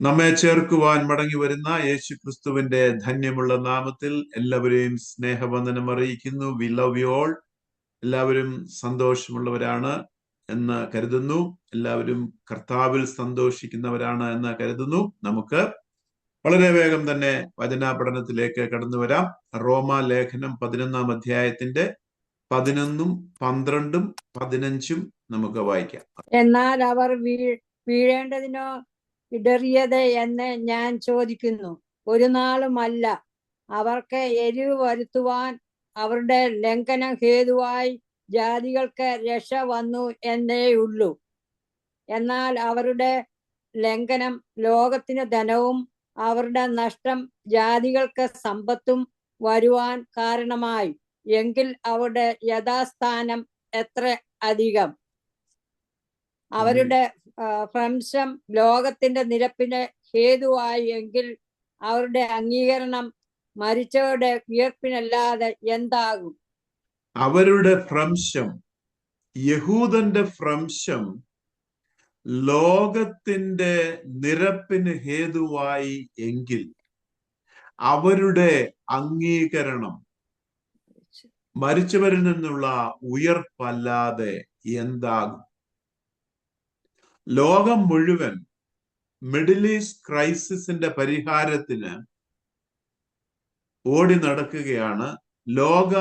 നമ്മെ ചേർക്കുവാൻ മടങ്ങി വരുന്ന യേശു ക്രിസ്തുവിന്റെ ധന്യമുള്ള നാമത്തിൽ എല്ലാവരെയും സ്നേഹവന്ദനം അറിയിക്കുന്നു. വി ലവ് യു ഓൾ എല്ലാവരും സന്തോഷമുള്ളവരാണ് എന്ന് കരുതുന്നു. എല്ലാവരും കർത്താവിൽ സന്തോഷിക്കുന്നവരാണ് എന്ന് കരുതുന്നു. നമുക്ക് വളരെ വേഗം തന്നെ വചന പഠനത്തിലേക്ക് കടന്നു വരാം. റോമ ലേഖനം പതിനൊന്നാം അധ്യായത്തിന്റെ പതിനൊന്നും പന്ത്രണ്ടും പതിനഞ്ചും നമുക്ക് വായിക്കാം. എന്നാൽ അവർ വീഴേണ്ടതിനോ ഇടറിയത് എന്ന് ഞാൻ ചോദിക്കുന്നു. ഒരു നാളുമല്ല അവർക്ക് എരിവ് വരുത്തുവാൻ അവരുടെ ലംഘനം ഹേതുവായി ജാതികൾക്ക് രക്ഷ വന്നു എന്നേയുള്ളൂ. എന്നാൽ അവരുടെ ലംഘനം ലോകത്തിന് ധനവും അവരുടെ നഷ്ടം ജാതികൾക്ക് സമ്പത്തും വരുവാൻ കാരണമായി. എങ്കിൽ അവരുടെ യഥാസ്ഥാനം എത്ര അധികം? അവരുടെ ഭ്രംശം ലോകത്തിന്റെ നിരപ്പിന് ഹേതുവായി എങ്കിൽ അവരുടെ അംഗീകരണം മരിച്ചവരുടെ വിയർപ്പിനല്ലാതെ എന്താകും? അവരുടെ ഭ്രംശം യഹൂദന്റെ ഭ്രംശം ലോകത്തിന്റെ നിരപ്പിന് ഹേതുവായി എങ്കിൽ അവരുടെ അംഗീകരണം മരിച്ചവരിൽ നിന്നുള്ള ഉയർപ്പല്ലാതെ എന്താകും? ലോകം മുഴുവൻ മിഡിൽ ഈസ്റ്റ് ക്രൈസിസിന്റെ പരിഹാരത്തിന് ഓടി നടക്കുകയാണ്. ലോക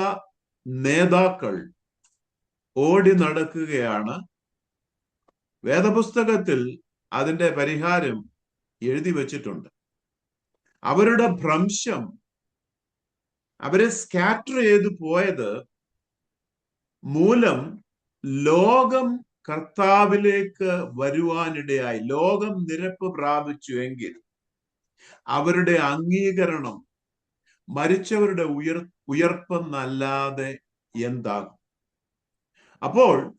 നേതാക്കൾ ഓടി നടക്കുകയാണ്. വേദപുസ്തകത്തിൽ അതിന്റെ പരിഹാരം എഴുതി വച്ചിട്ടുണ്ട്. അവരുടെ ഭ്രംശം അവരെ സ്കാറ്റർ ചെയ്തു പോയത് മൂലം ലോകം കർത്താവിലേക്ക് വരുവാനിടയായി. ലോകം നിരപ്പ് പ്രാപിച്ചു എങ്കിൽ അവരുടെ അംഗീകരണം മരിച്ചവരുടെ ഉയർ ഉയർപ്പെന്നല്ലാതെ എന്താകും? അപ്പോൾ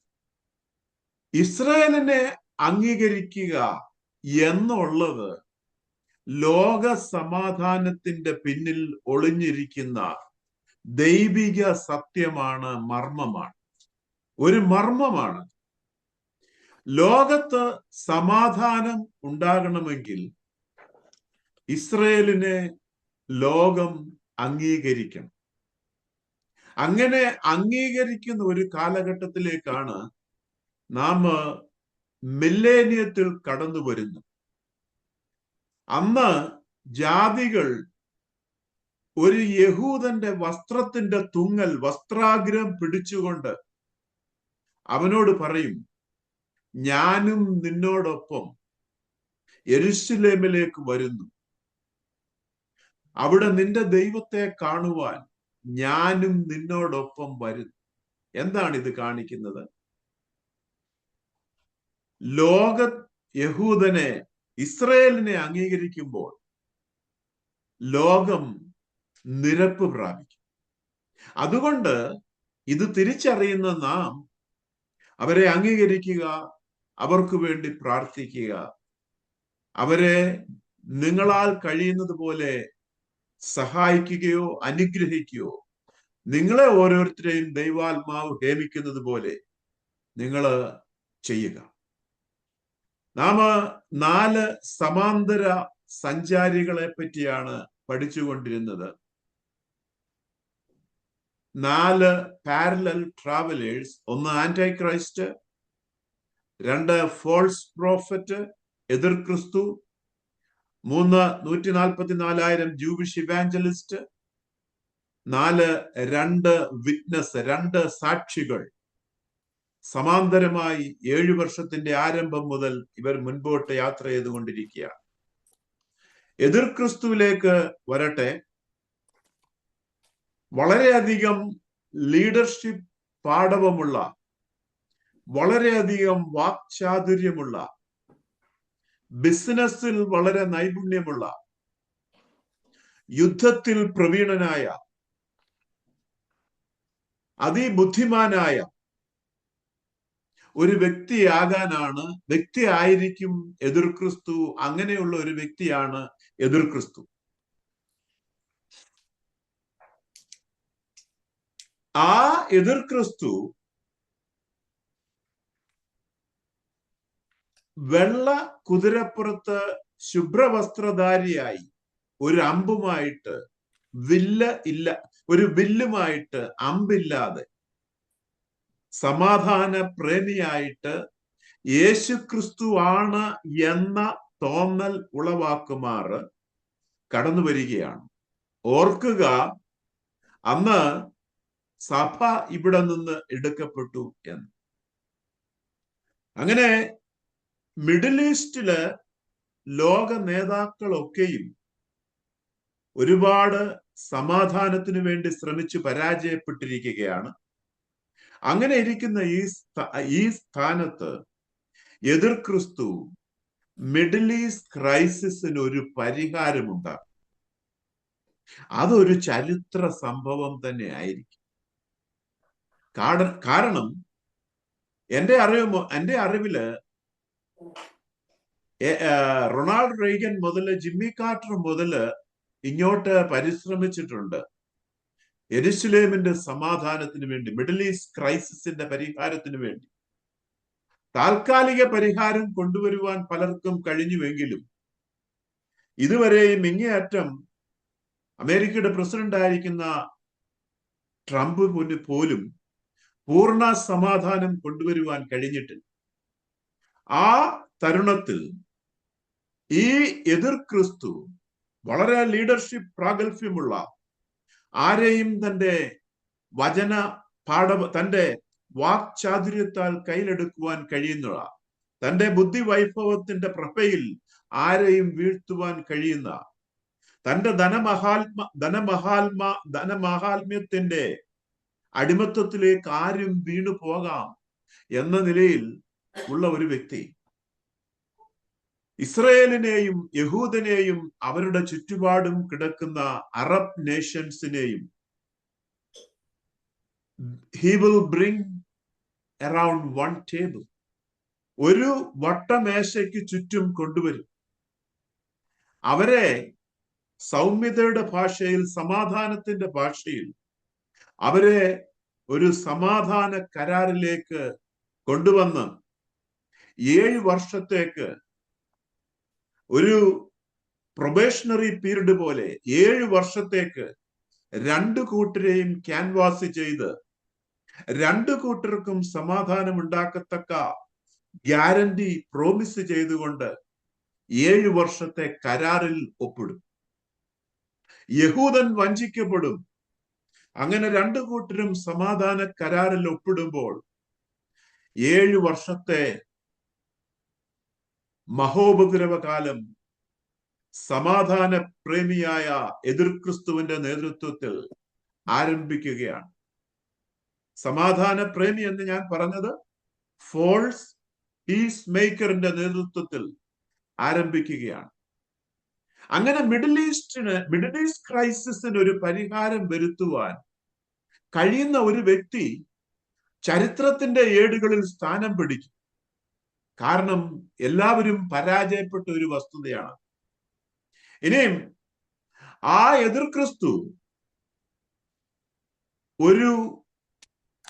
ഇസ്രായേലിനെ അംഗീകരിക്കുക എന്നുള്ളത് ലോക സമാധാനത്തിന്റെ പിന്നിൽ ഒളിഞ്ഞിരിക്കുന്ന ദൈവിക സത്യമാണ് മർമ്മമാണ്. ഒരു മർമ്മമാണ്. ലോകത്ത് സമാധാനം ഉണ്ടാകണമെങ്കിൽ ഇസ്രയേലിനെ ലോകം അംഗീകരിക്കണം. അങ്ങനെ അംഗീകരിക്കുന്ന ഒരു കാലഘട്ടത്തിലേക്കാണ് നാം മില്ലേനിയത്തിൽ കടന്നു വരുന്നു അന്ന് ജാതികൾ ഒരു യഹൂദന്റെ വസ്ത്രത്തിന്റെ തുങ്ങൽ വസ്ത്രാഗ്രഹം പിടിച്ചുകൊണ്ട് അവനോട് പറയും ഞാനും നിന്നോടൊപ്പം എരുസലേമിലേക്ക് വരുന്നു. അവിടെ നിന്റെ ദൈവത്തെ കാണുവാൻ ഞാനും നിന്നോടൊപ്പം വരുന്നു. എന്താണ് ഇത് കാണിക്കുന്നത്? ലോക യഹൂദനെ ഇസ്രയേലിനെ അംഗീകരിക്കുമ്പോൾ ലോകം നിരപ്പ് പ്രാപിക്കും. അതുകൊണ്ട് ഇത് തിരിച്ചറിയുന്ന നാം അവരെ അംഗീകരിക്കുക അവർക്ക് വേണ്ടി പ്രാർത്ഥിക്കുക. അവരെ നിങ്ങളാൽ കഴിയുന്നത് പോലെ സഹായിക്കുകയോ അനുഗ്രഹിക്കുകയോ നിങ്ങളെ ഓരോരുത്തരെയും ദൈവാത്മാവ് ഹേമിക്കുന്നത് പോലെ നിങ്ങൾ ചെയ്യുക. നാം നാല് സമാന്തര സഞ്ചാരികളെ പറ്റിയാണ് പഠിച്ചുകൊണ്ടിരുന്നത്. നാല് പാരലൽ ട്രാവലേഴ്സ് ഒന്ന് ആന്റൈ ക്രൈസ്റ്റ് രണ്ട് ഫോൾസ് പ്രോഫറ്റ് എതിർ ക്രിസ്തു. മൂന്ന് നൂറ്റി നാൽപ്പത്തി നാലായിരം ജൂവിഷ് ഇവാഞ്ചലിസ്റ്റ് നാല് രണ്ട് വിറ്റ്നസ് രണ്ട് സാക്ഷികൾ. സമാന്തരമായി ഏഴു വർഷത്തിന്റെ ആരംഭം മുതൽ ഇവർ മുൻപോട്ട് യാത്ര ചെയ്തുകൊണ്ടിരിക്കുകയാണ്. എതിർ ക്രിസ്തുവിലേക്ക് വരട്ടെ. വളരെയധികം ലീഡർഷിപ്പ് പാഠവമുള്ള വളരെയധികം വാക്ചാതുര്യമുള്ള ബിസിനസ്സിൽ വളരെ നൈപുണ്യമുള്ള യുദ്ധത്തിൽ പ്രവീണനായ അതിബുദ്ധിമാനായ ഒരു വ്യക്തിയാകാനാണ് വ്യക്തി ആയിരിക്കും എതിർ ക്രിസ്തു അങ്ങനെയുള്ള ഒരു വ്യക്തിയാണ് എതിർ ക്രിസ്തു. ആ എതിർ ക്രിസ്തു വെള്ള കുതിരപ്പുറത്ത് ശുഭ്രവസ്ത്രധാരിയായി ഒരു അമ്പുമായിട്ട് വില്ല ഇല്ല ഒരു വില്ലുമായിട്ട് അമ്പില്ലാതെ സമാധാന പ്രേമിയായിട്ട് യേശുക്രിസ്തു ആണ് എന്ന തോന്നൽ ഉളവാക്കുമാർ കടന്നു വരികയാണ്. ഓർക്കുക അന്ന് സഭ ഇവിടെ നിന്ന് എടുക്കപ്പെട്ടു എന്ന്. അങ്ങനെ മിഡിൽ ഈസ്റ്റിൽ ലോക നേതാക്കളൊക്കെയും ഒരുപാട് സമാധാനത്തിനു വേണ്ടി ശ്രമിച്ചു പരാജയപ്പെട്ടിരിക്കുകയാണ്. അങ്ങനെ ഇരിക്കുന്ന ഈ ഈ സ്ഥാനത്ത് എതിർ ക്രിസ്തു മിഡിൽ ഈസ്റ്റ് ക്രൈസിസിന് ഒരു പരിഹാരമുണ്ടാകും. അതൊരു ചരിത്ര സംഭവം തന്നെ ആയിരിക്കും. കാരണം എന്റെ അറിവ് എന്റെ അറിവിൽ റൊണാൾഡ് റെയ്ഗൻ മുതൽ ജിമ്മി കാർട്ടർ മുതൽ ഇങ്ങോട്ട് പരിശ്രമിച്ചിട്ടുണ്ട്. എരുസലേമിന്റെ സമാധാനത്തിന് വേണ്ടി മിഡിൽ ഈസ്റ്റ് ക്രൈസിസിന്റെ പരിഹാരത്തിന് വേണ്ടി. താൽക്കാലിക പരിഹാരം കൊണ്ടുവരുവാൻ പലർക്കും കഴിഞ്ഞുവെങ്കിലും ഇതുവരെയും ഇങ്ങേയറ്റം അമേരിക്കയുടെ പ്രസിഡന്റ് ആയിരിക്കുന്ന ട്രംപ് പോലും പൂർണ സമാധാനം കൊണ്ടുവരുവാൻ കഴിഞ്ഞിട്ടില്ല. ആ തരുണത്തിൽ ഈ എതിർ ക്രിസ്തു വളരെ ലീഡർഷിപ്പ് പ്രാഗൽഭ്യമുള്ള ആരെയും തന്റെ വചന പാഠ തന്റെ വാക്ചാതുര്യത്താൽ കയ്യിലെടുക്കുവാൻ കഴിയുന്ന തന്റെ ബുദ്ധി വൈഭവത്തിന്റെ പ്രഭയിൽ ആരെയും വീഴ്ത്തുവാൻ കഴിയുന്ന തന്റെ ധനമഹാത്മ ധനമഹാത്മ ധനമഹാത്മ്യത്തിന്റെ അടിമത്വത്തിലേക്ക് ആരും വീണു പോകാം എന്ന നിലയിൽ ഉള്ള ഒരു വ്യക്തി. ഇസ്രയേലിനെയും യഹൂദനെയും അവരുടെ ചുറ്റുപാടും കിടക്കുന്ന Arab നേഷൻസിനെയും he will bring around one table ഒരു വട്ടമേശയ്ക്ക് ചുറ്റും കൊണ്ടുവരും. അവരെ സൗമ്യതയുടെ ഭാഷയിൽ സമാധാനത്തിന്റെ ഭാഷയിൽ അവരെ ഒരു സമാധാന കരാറിലേക്ക് കൊണ്ടുവന്ന് ഏഴ് വർഷത്തേക്ക് ഒരു പ്രൊബേഷണറി പീരീഡ് പോലെ ഏഴ് വർഷത്തേക്ക് രണ്ടു കൂട്ടരെയും ക്യാൻവാസ് ചെയ്ത് രണ്ടു കൂട്ടർക്കും സമാധാനം ഉണ്ടാക്കത്തക്ക ഗ്യാരണ്ടി പ്രോമിസ് ചെയ്തുകൊണ്ട് ഏഴു വർഷത്തെ കരാറിൽ ഒപ്പിടും. യഹൂദൻ വഞ്ചിക്കപ്പെടും. അങ്ങനെ രണ്ടു കൂട്ടരും സമാധാന കരാറിൽ ഒപ്പിടുമ്പോൾ ഏഴു വർഷത്തെ മഹോപദ്രവകാലം സമാധാന പ്രേമിയായ എതിർ ക്രിസ്തുവിന്റെ നേതൃത്വത്തിൽ ആരംഭിക്കുകയാണ്. സമാധാന പ്രേമി എന്ന് ഞാൻ പറഞ്ഞത് ഫോൾസ് പീസ് മേക്കറിന്റെ നേതൃത്വത്തിൽ ആരംഭിക്കുകയാണ്. അങ്ങനെ മിഡിൽ ഈസ്റ്റിന് മിഡിൽ ഈസ്റ്റ് ക്രൈസിസിന് ഒരു പരിഹാരം വരുത്തുവാൻ കഴിയുന്ന ഒരു വ്യക്തി ചരിത്രത്തിന്റെ ഏടുകളിൽ സ്ഥാനം പിടിക്കും. കാരണം എല്ലാവരും പരാജയപ്പെട്ട ഒരു വസ്തുതയാണ്. ഇനിയും ആ എതിർ ക്രിസ്തു ഒരു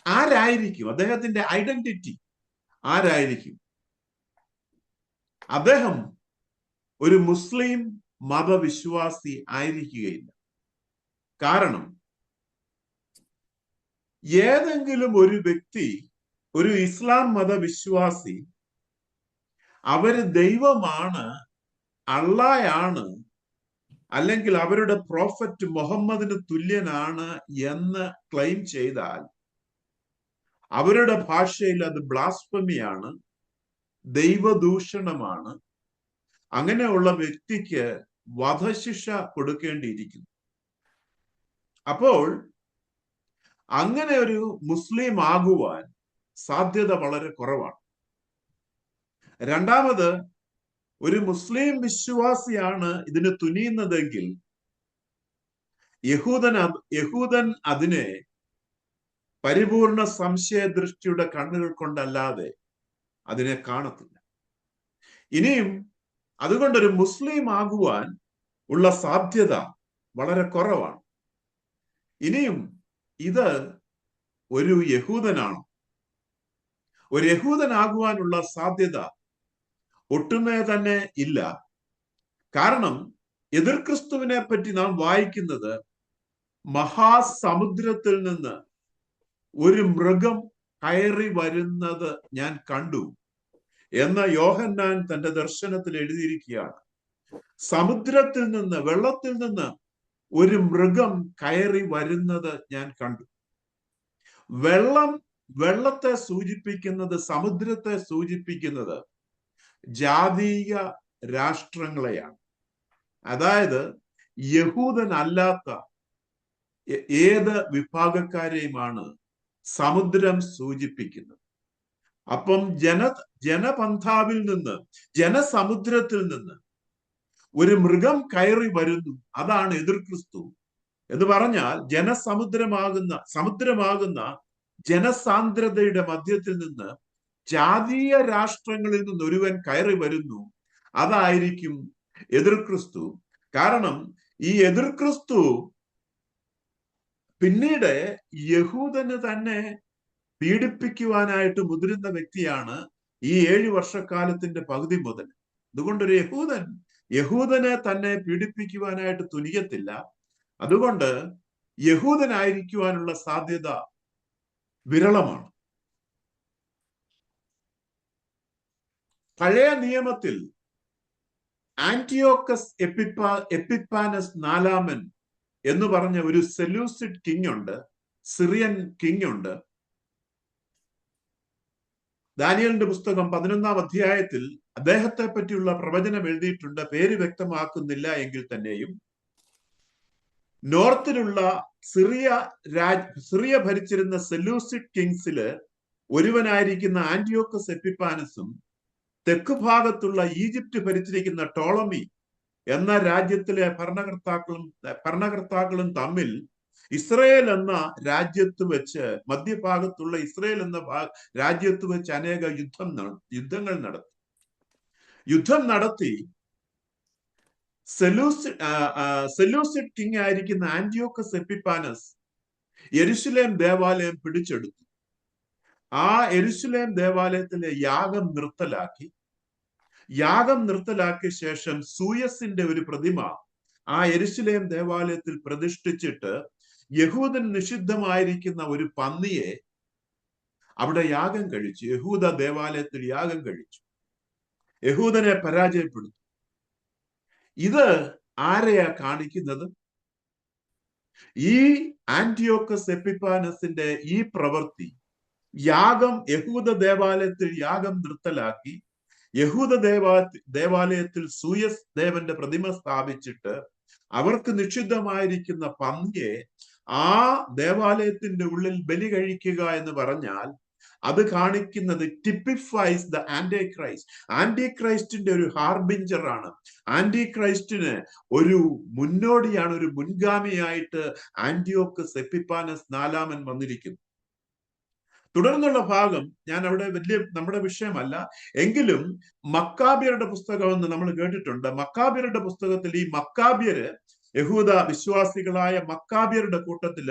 ആരായിരിക്കും? അദ്ദേഹത്തിന്റെ ഐഡന്റിറ്റി ആരായിരിക്കും? അദ്ദേഹം ഒരു മുസ്ലിം മതവിശ്വാസി ആയിരിക്കുകയില്ല. കാരണം ഏതെങ്കിലും ഒരു വ്യക്തി ഒരു ഇസ്ലാം മതവിശ്വാസി അവർ ദൈവമാണ് അള്ളായാണ് അല്ലെങ്കിൽ അവരുടെ പ്രോഫറ്റ് മുഹമ്മദിന് തുല്യനാണ് എന്ന് ക്ലെയിം ചെയ്താൽ അവരുടെ ഭാഷയിൽ അത് ബ്ലാസ്പമിയാണ് ദൈവദൂഷണമാണ്. അങ്ങനെയുള്ള വ്യക്തിക്ക് വധശിക്ഷ കൊടുക്കേണ്ടിയിരിക്കുന്നു. അപ്പോൾ അങ്ങനെ ഒരു മുസ്ലിം ആകുവാൻ സാധ്യത വളരെ കുറവാണ്. രണ്ടാമത് ഒരു മുസ്ലിം വിശ്വാസിയാണ് ഇതിന് തുനിയുന്നതെങ്കിൽ യഹൂദൻ യഹൂദൻ അതിനെ പരിപൂർണ സംശയദൃഷ്ടിയുടെ കണ്ണുകൾ കൊണ്ടല്ലാതെ അതിനെ കാണത്തില്ല. ഇനിയും അതുകൊണ്ടൊരു മുസ്ലിം ആകുവാൻ ഉള്ള സാധ്യത വളരെ കുറവാണ്. ഇനിയും ഇത് ഒരു യഹൂദനാണ്. ഒരു യഹൂദനാകുവാനുള്ള സാധ്യത ഒട്ടുമേ തന്നെ ഇല്ല. കാരണം എതിർ ക്രിസ്തുവിനെ പറ്റി നാം വായിക്കുന്നത് മഹാസമുദ്രത്തിൽ നിന്ന് ഒരു മൃഗം കയറി വരുന്നത് ഞാൻ കണ്ടു. എന്ന് യോഹന്നാൻ തന്റെ ദർശനത്തിൽ എഴുതിയിരിക്കുകയാണ്. സമുദ്രത്തിൽ നിന്ന് വെള്ളത്തിൽ നിന്ന് ഒരു മൃഗം കയറി വരുന്നത് ഞാൻ കണ്ടു. വെള്ളം വെള്ളത്തെ സൂചിപ്പിക്കുന്നത് സമുദ്രത്തെ സൂചിപ്പിക്കുന്നത് ജാതീയ രാഷ്ട്രങ്ങളെയാണ്. അതായത് യഹൂദനല്ലാത്ത ഏത് വിഭാഗക്കാരെയുമാണ് സമുദ്രം സൂചിപ്പിക്കുന്നത്? അപ്പം ജന ജനപന്ഥാവിൽ നിന്ന് ജനസമുദ്രത്തിൽ നിന്ന് ഒരു മൃഗം കയറി വരുന്നു. അതാണ് എതിർ ക്രിസ്തു. എന്ന് പറഞ്ഞാൽ ജനസമുദ്രമാകുന്ന സമുദ്രമാകുന്ന ജനസാന്ദ്രതയുടെ മധ്യത്തിൽ നിന്ന് ജാതീയ രാഷ്ട്രങ്ങളിൽ നിന്ന് ഒരുവൻ കയറി വരുന്നു. അതായിരിക്കും എതിർ ക്രിസ്തു. കാരണം ഈ എതിർ ക്രിസ്തു പിന്നീട് യഹൂദന് തന്നെ പീഡിപ്പിക്കുവാനായിട്ട് മുതിരുന്ന വ്യക്തിയാണ് ഈ ഏഴു വർഷക്കാലത്തിന്റെ പകുതി മുതൽ. അതുകൊണ്ടൊരു യഹൂദൻ യഹൂദനെ തന്നെ പീഡിപ്പിക്കുവാനായിട്ട് തുനിയത്തില്ല. അതുകൊണ്ട് യഹൂദനായിരിക്കുവാനുള്ള സാധ്യത വിരളമാണ്. പഴയ നിയമത്തിൽ ആന്റിയോക്കസ് എപ്പിപ്പാ എപ്പിപ്പാനസ് നാലാമൻ എന്ന് പറഞ്ഞ ഒരു സെലൂസിഡ് കിങ് ഉണ്ട് സിറിയൻ കിങ് ഉണ്ട്. ദാനിയലിന്റെ പുസ്തകം പതിനൊന്നാം അധ്യായത്തിൽ അദ്ദേഹത്തെ പറ്റിയുള്ള പ്രവചനം എഴുതിയിട്ടുണ്ട് പേര് വ്യക്തമാക്കുന്നില്ല എങ്കിൽ തന്നെയും. നോർത്തിലുള്ള സിറിയ രാജ് സിറിയ ഭരിച്ചിരുന്ന സെലൂസിഡ് കിങ്സിൽ ഒരുവനായിരിക്കുന്ന ആന്റിയോക്കസ് എപ്പിപ്പാനസും തെക്ക് ഭാഗത്തുള്ള ഈജിപ്റ്റ് ഭരിച്ചിരിക്കുന്ന ടോളമി എന്ന രാജ്യത്തിലെ ഭരണകർത്താക്കളും ഭരണകർത്താക്കളും തമ്മിൽ ഇസ്രയേൽ എന്ന രാജ്യത്ത് വെച്ച് മധ്യഭാഗത്തുള്ള ഇസ്രയേൽ എന്ന രാജ്യത്ത് വെച്ച് അനേക യുദ്ധം യുദ്ധങ്ങൾ നടത്തി. യുദ്ധം നടത്തി സെലൂസി സെലൂസിഡ് കിങ് ആയിരിക്കുന്ന ആന്റിയോക്കസ് എപ്പിപ്പാനസ് യെരുശലേം ദേവാലയം പിടിച്ചെടുത്തു. ആ എരുസുലേം ദേവാലയത്തിലെ യാഗം നിർത്തലാക്കി. യാഗം നിർത്തലാക്കിയ ശേഷം സൂയസിന്റെ ഒരു പ്രതിമ ആ എരുസുലേം ദേവാലയത്തിൽ പ്രതിഷ്ഠിച്ചിട്ട് യഹൂദൻ നിഷിദ്ധമായിരിക്കുന്ന ഒരു പന്നിയെ അവിടെ യാഗം കഴിച്ചു. യഹൂദ ദേവാലയത്തിൽ യാഗം കഴിച്ചു. യഹൂദനെ പരാജയപ്പെടുത്തി. ഇത് ആരെയാ കാണിക്കുന്നത്? ഈ ആന്റിയോക്കസ് എപ്പിപ്പാനസിന്റെ ഈ പ്രവൃത്തി യാഗം യഹൂദ ദേവാലയത്തിൽ യാഗം നിർത്തലാക്കി യഹൂദ ദേവാ ദേവാലയത്തിൽ സൂയസ് ദേവന്റെ പ്രതിമ സ്ഥാപിച്ചിട്ട് അവർക്ക് നിഷിദ്ധമായിരിക്കുന്ന പന്നിയെ ആ ദേവാലയത്തിന്റെ ഉള്ളിൽ ബലി കഴിക്കുക എന്ന് പറഞ്ഞാൽ അത് കാണിക്കുന്നത് typifies the anti Christ anti ക്രൈസ്റ്റിന്റെ ഒരു ഹാർബിഞ്ചർ ആണ്. ആന്റി ക്രൈസ്റ്റിന് ഒരു മുന്നോടിയാണ് ഒരു മുൻഗാമിയായിട്ട് ആന്റിയോക്കസ് സെപ്പിപ്പാനസ് നാലാമൻ വന്നിരിക്കുന്നു. തുടർന്നുള്ള ഭാഗം ഞാൻ അവിടെ വലിയ നമ്മുടെ വിഷയമല്ല. എങ്കിലും മക്കാബിയരുടെ പുസ്തകം എന്ന് നമ്മൾ കേട്ടിട്ടുണ്ട്. മക്കാബിയരുടെ പുസ്തകത്തിൽ ഈ മക്കാബിയര് യഹൂദ വിശ്വാസികളായ മക്കാബിയരുടെ കൂട്ടത്തിൽ